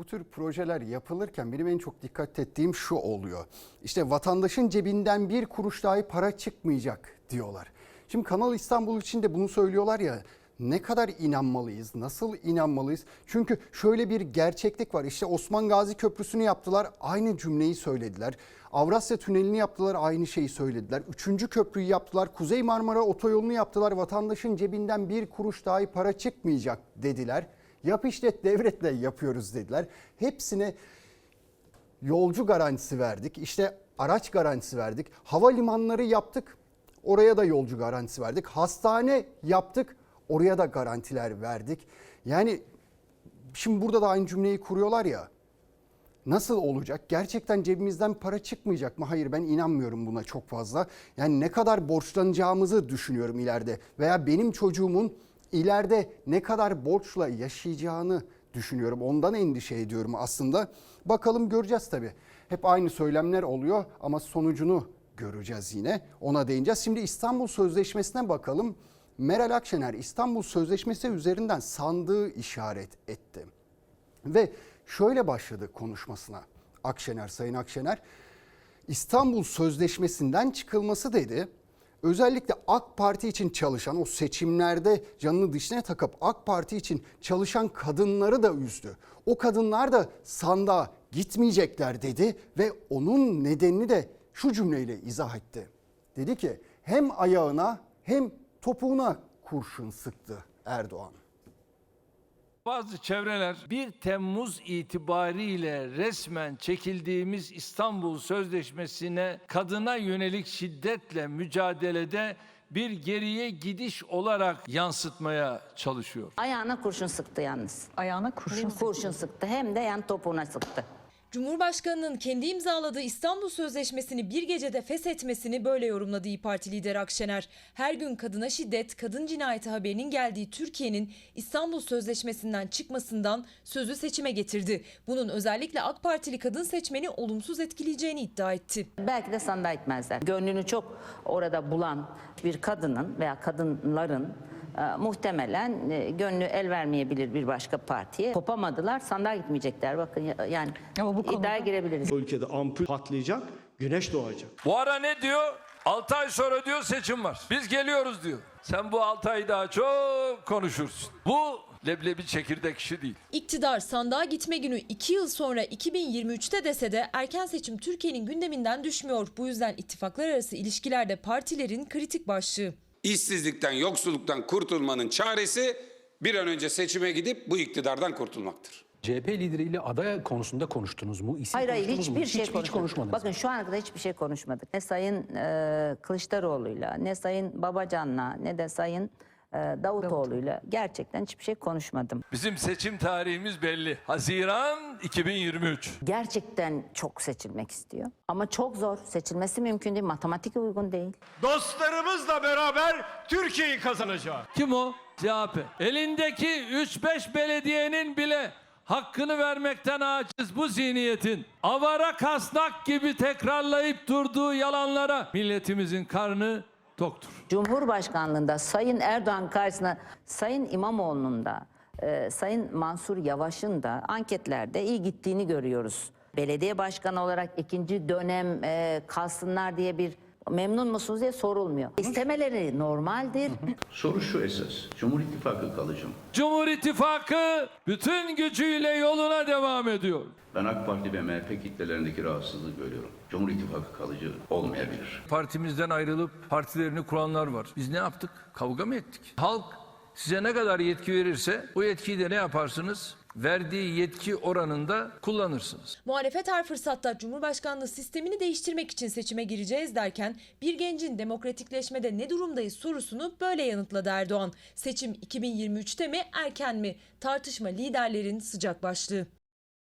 bu tür projeler yapılırken benim en çok dikkat ettiğim şu oluyor. İşte vatandaşın cebinden bir kuruş dahi para çıkmayacak diyorlar. Şimdi Kanal İstanbul için de bunu söylüyorlar ya ne kadar inanmalıyız, nasıl inanmalıyız? Çünkü şöyle bir gerçeklik var. İşte Osman Gazi Köprüsü'nü yaptılar, aynı cümleyi söylediler. Avrasya Tüneli'ni yaptılar, aynı şeyi söylediler. Üçüncü köprüyü yaptılar, Kuzey Marmara Otoyolu'nu yaptılar. Vatandaşın cebinden bir kuruş dahi para çıkmayacak dediler. Yap işlet devletle yapıyoruz dediler. Hepsine yolcu garantisi verdik. İşte araç garantisi verdik. Havalimanları yaptık. Oraya da yolcu garantisi verdik. Hastane yaptık. Oraya da garantiler verdik. Yani şimdi burada da aynı cümleyi kuruyorlar ya. Nasıl olacak? Gerçekten cebimizden para çıkmayacak mı? Hayır ben inanmıyorum buna çok fazla. Yani ne kadar borçlanacağımızı düşünüyorum ileride. Veya benim çocuğumun ileride ne kadar borçla yaşayacağını düşünüyorum. Ondan endişe ediyorum aslında. Bakalım göreceğiz tabii. Hep aynı söylemler oluyor ama sonucunu göreceğiz yine. Ona değineceğiz. Şimdi İstanbul Sözleşmesi'ne bakalım. Meral Akşener İstanbul Sözleşmesi üzerinden sandığı işaret etti. Ve şöyle başladı konuşmasına Akşener, Sayın Akşener. İstanbul Sözleşmesi'nden çıkılması dedi. Özellikle AK Parti için çalışan o seçimlerde canını dişine takıp AK Parti için çalışan kadınları da üzdü. O kadınlar da sandığa gitmeyecekler dedi ve onun nedenini de şu cümleyle izah etti. Dedi ki hem ayağına hem topuğuna kurşun sıktı Erdoğan. Bazı çevreler 1 Temmuz itibariyle resmen çekildiğimiz İstanbul Sözleşmesi'ne kadına yönelik şiddetle mücadelede bir geriye gidiş olarak yansıtmaya çalışıyor. Ayağına kurşun sıktı yalnız. Ayağına kurşun sıktı. Kurşun sıktı hem de yan topuğuna sıktı. Cumhurbaşkanının kendi imzaladığı İstanbul Sözleşmesi'ni bir gecede feshetmesini böyle yorumladı İYİ Parti lideri Akşener. Her gün kadına şiddet, kadın cinayeti haberinin geldiği Türkiye'nin İstanbul Sözleşmesi'nden çıkmasından sözü seçime getirdi. Bunun özellikle AK Partili kadın seçmeni olumsuz etkileyeceğini iddia etti. Belki de sandığa gitmezler. Gönlünü çok orada bulan bir kadının veya kadınların e, muhtemelen e, gönlü el vermeyebilir bir başka partiye. Kopamadılar, sandığa gitmeyecekler. Bakın ya- yani Ama bu konuda- iddiaya girebiliriz. Bu ülkede ampul patlayacak, güneş doğacak. Bu ara ne diyor? 6 ay sonra diyor seçim var. Biz geliyoruz diyor. Sen bu 6 ay daha çok konuşursun. Bu leblebi çekirdek işi değil. İktidar sandığa gitme günü 2 yıl sonra 2023'te dese de erken seçim Türkiye'nin gündeminden düşmüyor. Bu yüzden ittifaklar arası ilişkilerde partilerin kritik başlığı. İşsizlikten, yoksulluktan kurtulmanın çaresi bir an önce seçime gidip bu iktidardan kurtulmaktır. CHP lideriyle aday konusunda konuştunuz mu? İsim Hayır hayır konuştunuz mu? hiçbir şey hiç, hiç konuşmadık. Bakın şu ana kadar hiçbir şey konuşmadık. Ne Sayın e, Kılıçdaroğlu'yla, ne Sayın Babacan'la, ne de Sayın e, Davutoğlu'yla gerçekten hiçbir şey konuşmadım. Bizim seçim tarihimiz belli. Haziran 2023. Gerçekten çok seçilmek istiyor. Ama çok zor. Seçilmesi mümkün değil. Matematik uygun değil. Dostlarımızla beraber Türkiye'yi kazanacağız. Kim o? CHP. Elindeki 3-5 belediyenin bile hakkını vermekten aciz bu zihniyetin avara kasnak gibi tekrarlayıp durduğu yalanlara milletimizin karnı toktur. Cumhurbaşkanlığında Sayın Erdoğan karşısında Sayın İmamoğlu'nun da e, Sayın Mansur Yavaş'ın da anketlerde iyi gittiğini görüyoruz. Belediye başkanı olarak ikinci dönem e, kalsınlar diye bir memnun musunuz diye sorulmuyor. İstemeleri normaldir. Soru şu esas. Cumhur İttifakı kalacağım. Cumhur İttifakı bütün gücüyle yoluna devam ediyor. Ben AK Parti ve MHP kitlelerindeki rahatsızlığı görüyorum. Cumhur İttifakı kalıcı olmayabilir. Partimizden ayrılıp partilerini kuranlar var. Biz ne yaptık? Kavga mı ettik? Halk size ne kadar yetki verirse bu yetkiyi de ne yaparsınız? Verdiği yetki oranında kullanırsınız. Muhalefet her fırsatta Cumhurbaşkanlığı sistemini değiştirmek için seçime gireceğiz derken bir gencin demokratikleşmede ne durumdayız sorusunu böyle yanıtladı Erdoğan. Seçim 2023'te mi erken mi? Tartışma liderlerin sıcak başlığı.